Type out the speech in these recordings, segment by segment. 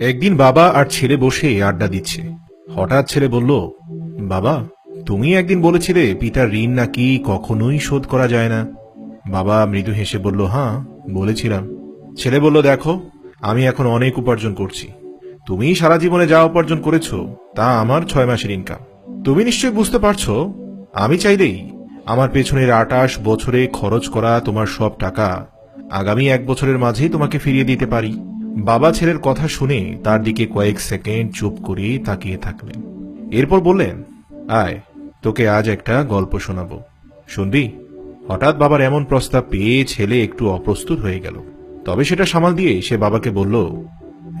একদিন বাবা আর ছেলে বসে আড্ডা দিচ্ছে। হঠাৎ ছেলে বলল, বাবা তুমি একদিন বলেছিলে পিতার ঋণ নাকি কখনোই শোধ করা যায় না? বাবা মৃদু হেসে বলল হ্যাঁ বলেছিলাম। ছেলে বলল, দেখো, আমি এখন অনেক উপার্জন করছি। তুমি সারা জীবনে যা উপার্জন করেছ, তা আমার ছয় মাসের ইনকাম তুমি নিশ্চয়ই বুঝতে পারছ? আমি চাইলেই আমার পেছনের আটাশ বছরে খরচ করা তোমার সব টাকা আগামী এক বছরের মাঝেই তোমাকে ফিরিয়ে দিতে পারি। বাবা ছেলের কথা শুনে তার দিকে কয়েক সেকেন্ড চুপ করে তাকিয়ে থাকলেন। এরপর বললেন, আয়, তোকে আজ একটা গল্প শোনাবো। শুনবি? হঠাৎ বাবার এমন প্রস্তাব পেয়ে ছেলে একটু অপ্রস্তুত হয়ে গেল। তবে সেটা সামাল দিয়ে সে বাবাকে বলল,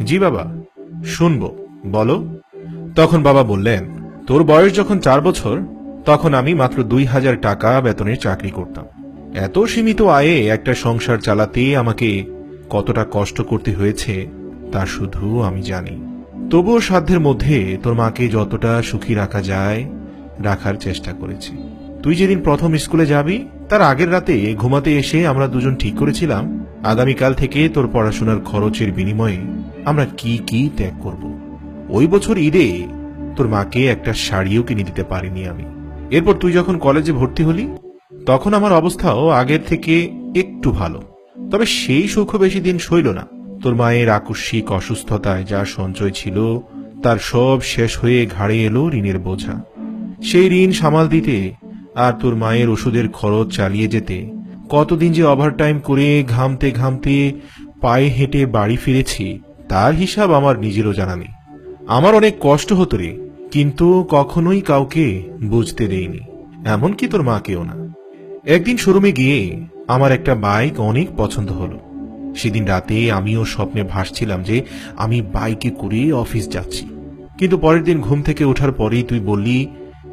জি বাবা, শুনব। বলো? তখন বাবা বললেন, তোর বয়স যখন চার বছর, তখন আমি মাত্র দুই হাজার টাকা বেতনের চাকরি করতাম। এত সীমিত আয়ে একটা সংসার চালাতে আমাকে কতটা কষ্ট করতে হয়েছে, তা শুধু আমি জানি। তবুও সাধ্যের মধ্যে তোর মাকে যতটা সুখী রাখা যায়, রাখার চেষ্টা করেছি। তুই যেদিন প্রথম স্কুলে যাবি, তার আগের রাতে ঘুমাতে এসে আমরা দুজন ঠিক করেছিলাম, আগামীকাল থেকে তোর পড়াশোনার খরচের বিনিময়ে আমরা কি কি ত্যাগ করব। ওই বছর ঈদে তোর মাকে একটা শাড়িও কিনে দিতে পারিনি আমি। এরপর তুই যখন কলেজে ভর্তি হলি, তখন আমার অবস্থাও আগের থেকে একটু ভালো। তবে সেই সুখ বেশি দিন সইল না। তোর মায়ের আকস্মিক অসুস্থতায় যা সঞ্চয় ছিল, তার সব শেষ হয়ে ঘাড়ে এলো ঋণের বোঝা। সেই ঋণ সামাল দিতে আর তোর মায়ের ওষুধের খরচ চালিয়ে যেতে, কতদিন যে ওভারটাইম করে ঘামতে ঘামতে পায়ে হেঁটে বাড়ি ফিরেছি, তার হিসাব আমার নিজেরও জানা নেই। আমার অনেক কষ্ট হতো রে, কিন্তু কখনোই কাউকে বুঝতে দেইনি। এমনকি তোর মাকেও না। একদিন শোরুমে গিয়ে আমার একটা বাইক অনেক পছন্দ হলো। সেদিন রাতে আমিও স্বপ্নে ভাসছিলাম যে আমি বাইকে করে অফিস যাচ্ছি। কিন্তু পরের দিন ঘুম থেকে ওঠার পরেই তুই বললি,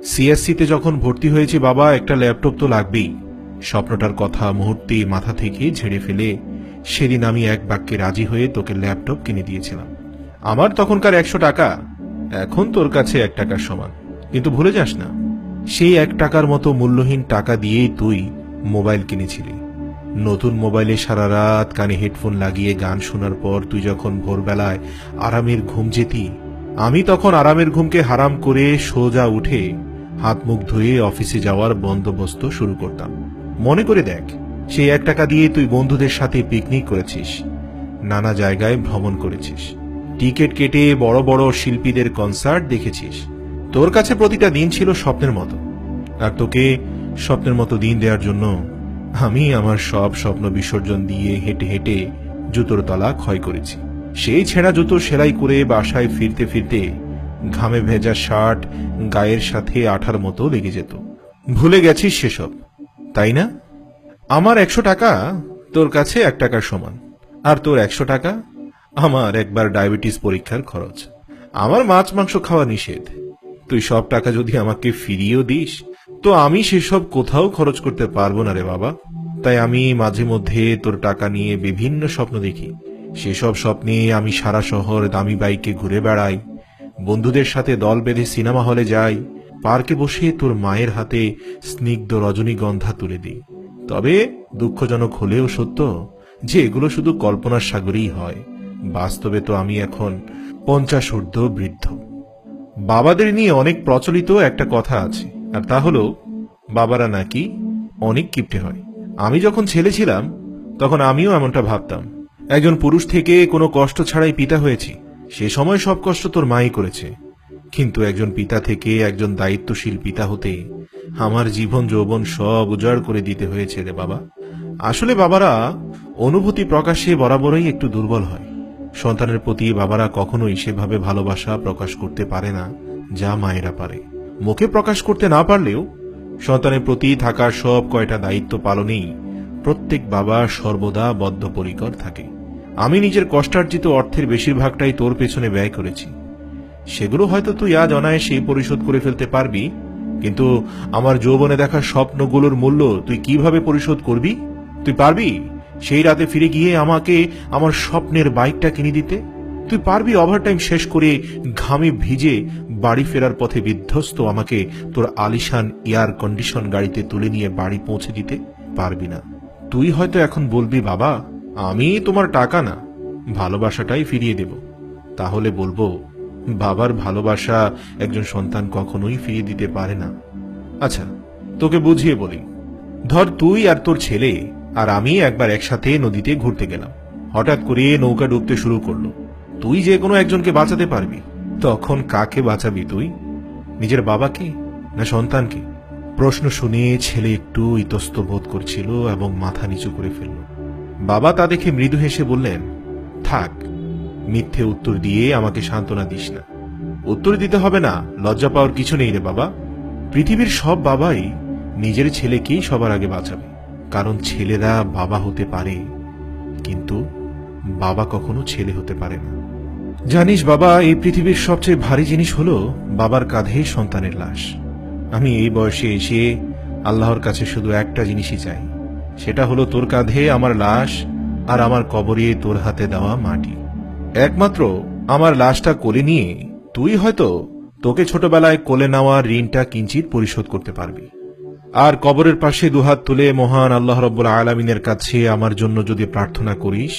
সিএসসিতে যখন ভর্তি হয়েছি বাবা, একটা ল্যাপটপ তো লাগবেই। স্বপ্নটার কথা মুহূর্তে মাথা থেকে ঝেড়ে ফেলে সেদিন আমি এক বাক্যে রাজি হয়ে তোকে ল্যাপটপ কিনে দিয়েছিলাম। আমার তখনকার একশো টাকা, এখন তোর কাছে এক টাকার সমান। কিন্তু ভুলে যাস না, সেই এক টাকার মতো মূল্যহীন টাকা দিয়েই তুই মোবাইল কিনেছিলি। নতুন মোবাইলে সারা রাত কানে হেডফোন লাগিয়ে গান শোনার পর তুই যখন ভোরবেলায় আরামের ঘুম যেতি, আমি তখন আরামের ঘুমকে হারাম করে সোজা উঠে হাত মুখ ধুয়ে অফিসে যাওয়ার বন্দোবস্ত শুরু করতাম। মনে করে দেখ সেই এক টাকা দিয়ে তুই বন্ধুদের সাথে পিকনিক করেছিস, নানা জায়গায় ভ্রমণ করেছিস, টিকিট কেটে বড় বড় শিল্পীদের কনসার্ট দেখেছিস। তোর কাছে প্রতিটা দিন ছিল স্বপ্নের মতো। আর তোকে স্বপ্নের মতো দিন দেওয়ার জন্য আমি আমার সব স্বপ্ন বিসর্জন দিয়ে হেঁটে হেঁটে জুতোর তলা ক্ষয় করেছি। সেই ছেঁড়া জুতো সেলাই করে বাসায় ফিরতে ফিরতে ঘামে ভেজা শার্ট, গায়ের সাথে আঠার মতো লেগে যেত। ভুলে গেছিস সেসব, তাই না? আমার একশো টাকা তোর কাছে এক টাকার সমান, আর তোর একশো টাকা আমার একবার ডায়াবেটিস পরীক্ষার খরচ। আমার মাছ মাংস খাওয়া নিষেধ। তুই সব টাকা যদি আমাকে ফিরিয়েও দিস তো আমি সেসব কোথাও খরচ করতে পারব না রে বাবা। তাই আমি মাঝে মধ্যে তোর টাকা নিয়ে বিভিন্ন স্বপ্ন দেখি। সেসব স্বপ্নে আমি সারা শহর দামি বাইকে ঘুরে বেড়াই। বন্ধুদের সাথে দল বেঁধে সিনেমা হলে যাই। পার্কে বসে তোর মায়ের হাতে স্নিগ্ধ রজনীগন্ধা তুলে দিই। তবে দুঃখজনক হলেও সত্য যে এগুলো শুধু কল্পনার সাগরেই হয়। বাস্তবে তো আমি এখন পঞ্চাশ ঊর্ধ্ব বৃদ্ধ। বাবাদের নিয়ে অনেক প্রচলিত একটা কথা আছে। আর তা হলো, বাবারা নাকি অনেক কিপটে হয়। আমি যখন ছেলে ছিলাম, তখন আমিও এমনটা ভাবতাম। একজন পুরুষ থেকে কোনো কষ্ট ছাড়াই পিতা হয়েছি। সে সময় সব কষ্ট তোর মাই করেছে। কিন্তু একজন পিতা থেকে একজন দায়িত্বশীল পিতা হতে আমার জীবন যৌবন সব উজাড় করে দিতে হয়েছে রে বাবা। আসলে বাবারা অনুভূতি প্রকাশে বরাবরই একটু দুর্বল হয়। সন্তানের প্রতি বাবারা কখনোই সেভাবে ভালোবাসা প্রকাশ করতে পারে না যা মায়েরা পারে। মুখে প্রকাশ করতে না পারলেও সন্তানের প্রতি থাকা সব কয়টা দায়িত্ব পালনেই প্রত্যেক বাবা সর্বদা বদ্ধপরিকর থাকে। আমি নিজের কষ্টার্জিত অর্থের বেশিরভাগটাই তোর পেছনে ব্যয় করেছি। সেগুলো হয়তো তুই আজ অনায়াসে পরিশোধ করে ফেলতে পারবি, কিন্তু আমার যৌবনে দেখা স্বপ্নগুলোর মূল্য তুই কীভাবে পরিশোধ করবি? তুই পারবি সেই রাতে ফিরে গিয়ে আমাকে আমার স্বপ্নের বাইকটা কিনে দিতে? তুই পারবি ওভারটাইম শেষ করে ঘামে ভিজে বাড়ি ফেরার পথে বিধ্বস্ত আমাকে তোর আলিশান এয়ার কন্ডিশন গাড়িতে তুলে নিয়ে বাড়ি পৌঁছে দিতে পারবি না। তুই হয়তো এখন বলবি, বাবা, আমি তোমার টাকা না, ভালোবাসাটাই ফিরিয়ে দেব। তাহলে বলব, বাবার ভালোবাসা একজন সন্তান কখনোই ফিরিয়ে দিতে পারে না। আচ্ছা তোকে বুঝিয়ে বলি, ধর তুই আর তোর ছেলে আর আমি একবার একসাথে নদীতে ঘুরতে গেলাম। হঠাৎ করে নৌকা ডুবতে শুরু করল। তুই যে কোনো একজনকে বাঁচাতে পারবি। তখন কাকে বাঁচাবি তুই? নিজের বাবাকে না সন্তানকে? প্রশ্ন শুনে ছেলে একটু ইতস্ত বোধ করছিল এবং মাথা নিচু করে ফেলল। বাবা তা দেখে মৃদু হেসে বললেন, থাক, মিথ্যে উত্তর দিয়ে আমাকে সান্ত্বনা দিস না। উত্তর দিতে হবে না, লজ্জা পাওয়ার কিছু নেই রে বাবা। পৃথিবীর সব বাবাই নিজের ছেলেকেই সবার আগে বাঁচাবে। কারণ ছেলেরা বাবা হতে পারে, কিন্তু বাবা কখনো ছেলে হতে পারে না। জানিস বাবা, এই পৃথিবীর সবচেয়ে ভারী জিনিস হলো বাবার কাঁধে সন্তানের লাশ। আমি এই বয়সে এসে আল্লাহর কাছে শুধু একটা জিনিসই চাই। সেটা হলো তোর কাঁধে আমার লাশ আর আমার কবরে তোর হাতে দেওয়া মাটি। একমাত্র আমার লাশটা কোলে নিয়ে তুই হয়তো তোকে ছোটবেলায় কোলে নেওয়া ঋণটা কিঞ্চিত পরিশোধ করতে পারবি। আর কবরের পাশে দুহাত তুলে মহান আল্লাহ রব্বুল আলমিনের কাছে আমার জন্য যদি প্রার্থনা করিস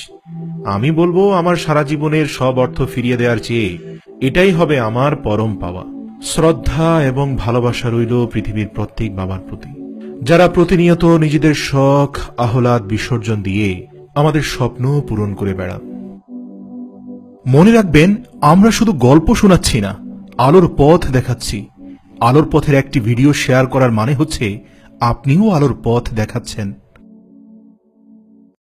আমি বলব, আমার সারা জীবনের সব অর্থ ফিরিয়ে দেওয়ার চেয়ে এটাই হবে আমার পরম পাওয়া। শ্রদ্ধা এবং ভালোবাসা রইল পৃথিবীর প্রত্যেক বাবার প্রতি। যারা প্রতিনিয়ত নিজেদের শখ, আহ্লাদ, বিসর্জন দিয়ে আমাদের স্বপ্ন পূরণ করে বেড়ান। মনে রাখবেন, আমরা শুধু গল্প শোনাচ্ছি না, আলোর পথ দেখাচ্ছি। আলোর পথের একটি ভিডিও শেয়ার করার মানে হচ্ছে, আপনিও আলোর পথ দেখাচ্ছেন।